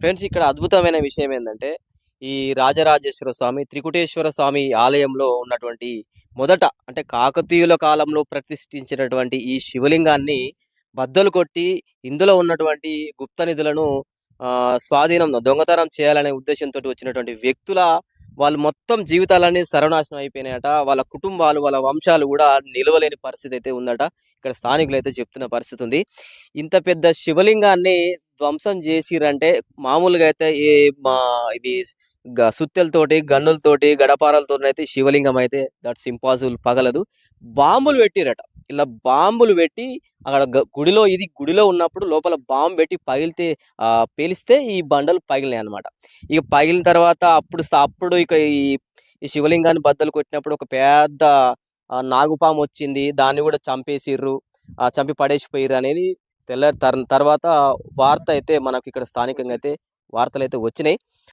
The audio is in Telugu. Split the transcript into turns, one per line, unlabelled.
ఫ్రెండ్స్ ఇక్కడ అద్భుతమైన విషయం ఏంటంటే ఈ రాజరాజేశ్వర స్వామి త్రికుటేశ్వర స్వామి ఆలయంలో ఉన్నటువంటి మొదట అంటే కాకతీయుల కాలంలో ప్రతిష్ఠించినటువంటి ఈ శివలింగాన్ని బద్దలు కొట్టి ఇందులో ఉన్నటువంటి గుప్త నిధులను ఆ, స్వాధీనం దొంగతనం చేయాలనే ఉద్దేశంతో వచ్చినటువంటి వ్యక్తుల వాళ్ళు మొత్తం జీవితాలన్నీ సర్వనాశనం అయిపోయినాయట. వాళ్ళ కుటుంబాలు వాళ్ళ వంశాలు కూడా నిలవలేని పరిస్థితి అయితే ఉందట. ఇక్కడ స్థానికులు అయితే చెప్తున్న పరిస్థితి ఉంది ఇంత పెద్ద శివలింగాన్ని ధ్వంసం చేసిరంటే మామూలుగా అయితే ఏ మా ఇవి సుత్తెలతోటి గన్నులతోటి గడపారాలతో అయితే శివలింగం అయితే దట్స్ ఇంపాసిబుల్ పగలదు. బాంబులు పెట్టిరట. ఇలా బాంబులు పెట్టి అక్కడ గుడిలో ఇది గుడిలో ఉన్నప్పుడు లోపల బాంబు పెట్టి పగిలితే పేలిస్తే ఈ బండలు పగిలినాయి అన్నమాట ఇక పగిలిన తర్వాత అప్పుడు అప్పుడు ఇక ఈ శివలింగాన్ని బద్దలు కొట్టినప్పుడు ఒక పెద్ద నాగుపాము వచ్చింది. దాన్ని కూడా చంపేసిర్రు. ఆ చంపి పడేసిపోయిర్రు అనేది తెల్ల తర్వాత వార్త అయితే మనకు ఇక్కడ స్థానికంగా అయితే వార్తలు అయితే వచ్చినాయి.